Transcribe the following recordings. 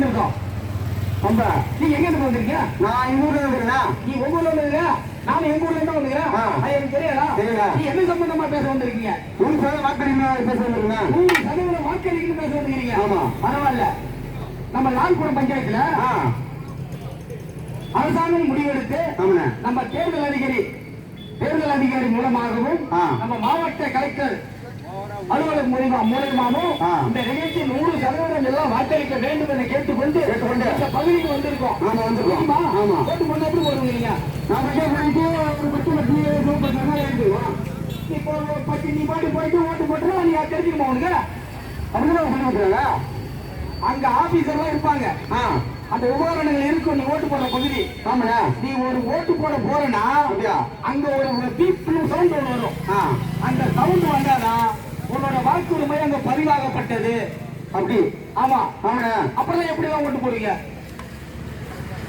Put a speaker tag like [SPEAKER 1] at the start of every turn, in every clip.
[SPEAKER 1] ரொம்ப
[SPEAKER 2] நீங்க எங்க இருந்து வந்திருக்கீங்க
[SPEAKER 1] நான் எங்க ஊர்ல இருக்கிறேன்னா
[SPEAKER 2] நீ உங்க ஊர்ல வந்திருக்க நானும் எங்க ஊர்ல இருந்து வந்துக்கிறேன்
[SPEAKER 1] ஆ.
[SPEAKER 2] அது எனக்கு தெரியுதா? நீ என்ன சம்பந்தமா பேச வந்திருக்கீங்க
[SPEAKER 1] ஒரு சில வாக்கடிமை பேச வந்திருக்கேன்?
[SPEAKER 2] நூறு சதவீதம் வாக்களிக்கணும் பேச வந்திருக்கீங்க
[SPEAKER 1] ஆமா.
[SPEAKER 2] பரவாயில்ல. நம்ம லால்புரம் பஞ்சாயத்துல அரசாங்கம் முடிவெடுத்து நம்ம தேர்தல் அதிகாரி தேர்தல் அதிகாரி மூலமாகவும். நம்ம மாவட்ட கலெக்டர் அலுவலர் மூலியமா மூலியமாகவும்
[SPEAKER 1] ஆ.
[SPEAKER 2] இந்த நிகழ்ச்சி நூறு சதவீதம் எல்லாம் வாக்களிக்க வேண்டும் என கேட்டுக்கொண்டு
[SPEAKER 1] கேட்டுக்கொண்டு.
[SPEAKER 2] இந்த பகுதிக்கு வந்திருக்கோம்.
[SPEAKER 1] ஆமா, வந்திருக்கோம். ஆமா.
[SPEAKER 2] ஓட்டு போட எப்படி போடுவீங்க
[SPEAKER 1] நான் பக்கம் போயிட்டு ஒரு பத்து பத்து எழுதுவோம்
[SPEAKER 2] இப்போ பத்து நீ பாட்டு போயிட்டு ஓட்டு போட்டுனா நீ தெரிஞ்சுக்குமா உனக்கு?
[SPEAKER 1] அப்படிதான் பண்ணி வைக்கிறாங்க
[SPEAKER 2] அங்க ஆபீசர்லாம் இருப்பாங்க. அந்த உபகரணங்கள் இருக்கும் நீ ஓட்டு போடுற பகுதி.
[SPEAKER 1] ஆமாண்ணே.
[SPEAKER 2] நீ ஒரு ஓட்டு போட
[SPEAKER 1] அப்படியா?
[SPEAKER 2] அங்க ஒரு பீப்னு சவுண்ட் ஒன்று வரும். அந்த சவுண்ட் வந்தாதான் உன்னோட வாக்குரிமை அங்க பதிவாகப்பட்டது.
[SPEAKER 1] அப்படி.
[SPEAKER 2] ஆமா. அப்புறம் எப்படி தான் ஓட்டு போடுவீங்க?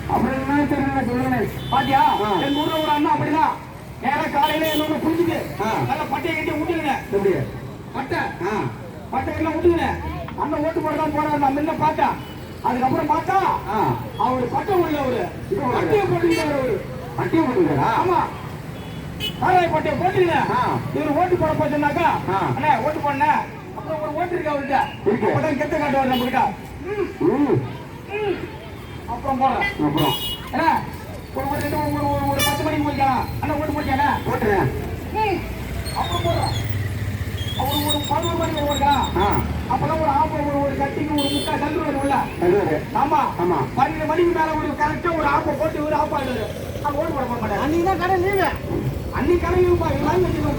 [SPEAKER 1] அப்புறம் என்ன தெரியல சொல்லுங்க
[SPEAKER 2] பாத்தியா. எங்க ஊர்ல ஒரு அண்ணா அப்படிதான். நேரா காலையில என்னோட புரிஞ்சுது
[SPEAKER 1] ஆ.
[SPEAKER 2] நல்ல பட்டையை கட்டி விட்டுருங்க
[SPEAKER 1] எப்படி?
[SPEAKER 2] பட்டை. பட்டை எல்லாம் விட்டுருங்க அண்ணன் ஓட்டு போட தான் போறாரு. நான் முன்ன பார்த்தேன் அதுக்கப்புறம் பார்த்தா அவர் பட்டை உள்ள
[SPEAKER 1] ஒரு-
[SPEAKER 2] பட்டையை போட்டுக்கிட்டாரு அவரு.
[SPEAKER 1] அட்டியை போட்டுக்கிறா
[SPEAKER 2] ஆமா. பட்டையை போட்டுங்க
[SPEAKER 1] ஆ.
[SPEAKER 2] இவர் ஓட்டு போட போச்சுனாக்கா
[SPEAKER 1] ஆ.
[SPEAKER 2] அண்ணே ஓட்டு போடண அப்புறம் ஒரு ஓட்டு இருக்கு அவர்கிட்ட. அப்பதான் கெத்த காட்டுவார் நம்ம கிட்ட
[SPEAKER 1] ம்.
[SPEAKER 2] அப்புறம் போடுறேன்.
[SPEAKER 1] அப்புறம்.
[SPEAKER 2] என்ன ஒரு ஒரு ரெண்டு ஒரு ஒரு ஒரு பத்து மணிக்கு போய்க்கலாம். அண்ணா ஓட்டு போட்டியானே
[SPEAKER 1] போட்டுறேன்.
[SPEAKER 2] அப்புறம் போடுறேன். அவர் ஒரு பதினோரு மணிக்கு
[SPEAKER 1] ஆ.
[SPEAKER 2] அப்பதான் ஒரு ஆப்ப ஒரு ஒரு கட்டிக்கு ஒரு முக்கா கன்று வரும்ல
[SPEAKER 1] அது
[SPEAKER 2] ஆமா.
[SPEAKER 1] ஆமா.
[SPEAKER 2] பன்னெண்டு மணிக்கு மேல ஒரு கரெக்டா ஒரு ஆப்ப போட்டு ஒரு ஆப்பா ஆயிடுவாரு அங்க ஓட்டு போட போக மாட்டாரு. அன்னைக்கு தான் கடை லீவு அன்னைக்கு கடை லீவுப்பா எல்லாரும் வச்சுருப்பா
[SPEAKER 1] ஆமா
[SPEAKER 2] நம்ம ஆளுங்க பின்னாடி பார்ப்பாங்க நீ வேற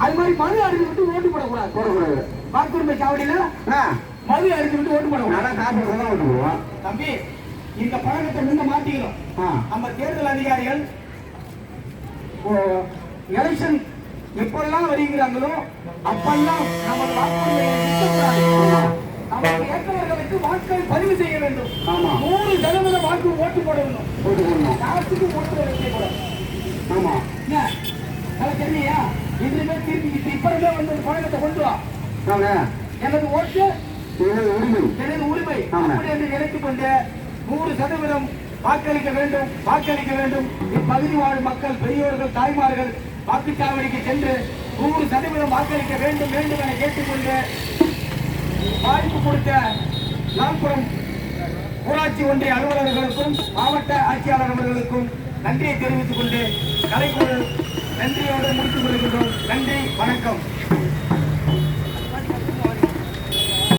[SPEAKER 2] அது மாதிரி மது அடிச்சு விட்டு ஓட்டு போடக்கூடாது
[SPEAKER 1] போடக்கூடாது
[SPEAKER 2] வாக்குரிமை சாவடியில
[SPEAKER 1] ஆ
[SPEAKER 2] மது அடிச்சு விட்டு ஓட்டு போடக்கூடாது
[SPEAKER 1] நான் காப்பி ஓட்டு போடுவோம்
[SPEAKER 2] தம்பி இந்த பழக்கத்தை முன்ன மாத்திக்கணும்
[SPEAKER 1] ஆ
[SPEAKER 2] நம்ம தேர்தல் அதிகாரிகள் எலெக்ஷன் எப்பெல்லாம் வருகிறாங்களோ அப்பெல்லாம் நம்ம வாக்குரிமையை வாக்கள் பதிவு செய்ய வேண்டும்
[SPEAKER 1] ஆமா.
[SPEAKER 2] நூறு சதவீத வாக்கு ஓட்டு போட வேண்டும்.
[SPEAKER 1] ஓட்டு போடணும்.
[SPEAKER 2] யாருக்கும் ஓட்டு
[SPEAKER 1] ஆமா.
[SPEAKER 2] என்ன? திருப்பி இப்ப இப்பறமே வந்து பழக்கத்தை கொண்டு வா. எனது ஓட்டு
[SPEAKER 1] உரிமை.
[SPEAKER 2] எனது உரிமை. அப்படி என்று நினைத்துக் கொண்டு நூறு சதவீதம் வாக்களிக்க வேண்டும் வாக்களிக்க வேண்டும். இப்பகுதி வாழும் மக்கள் பெரியோர்கள் தாய்மார்கள் வாக்குச்சாவடிக்கு சென்று நூறு சதவீதம் வாக்களிக்க வேண்டும் வேண்டும் என கேட்டுக்கொண்டு வாய்ப்பு கொடுத்த லாம்புரம் ஊராட்சி ஒன்றிய அலுவலர்களுக்கும் மாவட்ட ஆட்சியாளர் அவர்களுக்கும் நன்றியை தெரிவித்துக் கொண்டு கலைக்குழு நன்றியோடு முடித்துக் கொள்கின்றோம். நன்றி வணக்கம்.